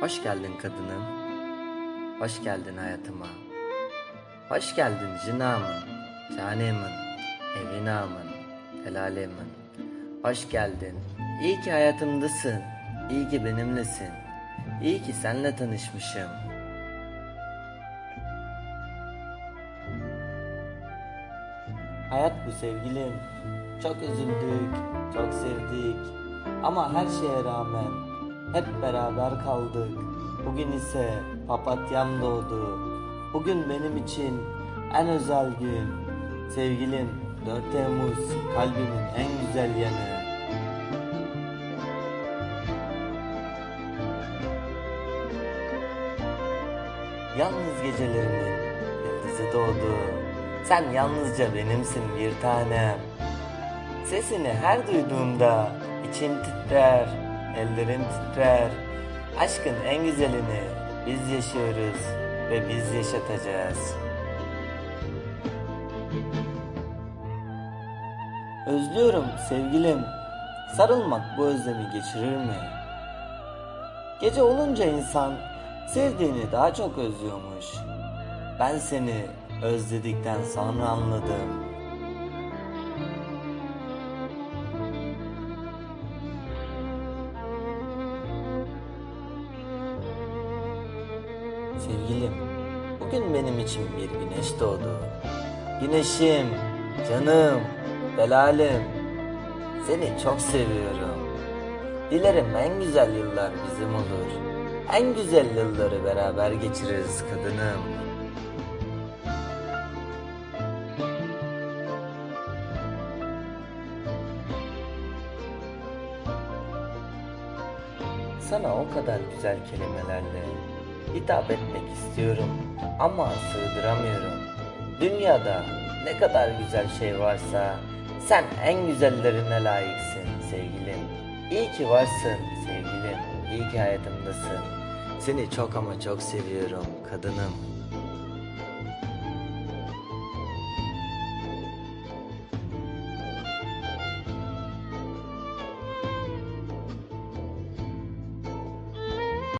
Hoş geldin kadınım. Hoş geldin hayatıma. Hoş geldin cinamın, canemin, evinamın, helalimin. Hoş geldin. İyi ki hayatımdasın. İyi ki benimlesin. İyi ki senle tanışmışım. Hayat bu sevgilim. Çok üzüldük, çok sevdik. Ama her şeye rağmen hep beraber kaldık. Bugün ise papatyam doğdu. Bugün benim için en özel gün. Sevgilim 4 Temmuz kalbimin en güzel yanı. Yalnız gecelerimin yıldızı doğdu. Sen yalnızca benimsin bir tanem. Sesini her duyduğumda içim titrer, ellerim titrer. Aşkın en güzelini biz yaşıyoruz ve biz yaşatacağız. Özlüyorum sevgilim. Sarılmak bu özlemi geçirir mi? Gece olunca insan sevdiğini daha çok özlüyormuş. Ben seni özledikten sonra anladım. Sevgilim, bugün benim için bir güneş doğdu. Güneşim, canım, belalim. Seni çok seviyorum. Dilerim en güzel yıllar bizim olur. En güzel yılları beraber geçiririz kadınım. Sana o kadar güzel kelimelerle hitap etmek istiyorum ama sığdıramıyorum. Dünyada ne kadar güzel şey varsa sen en güzellerine layıksın sevgilim. İyi ki varsın sevgilim. İyi ki hayatımdasın. Seni çok ama çok seviyorum kadınım.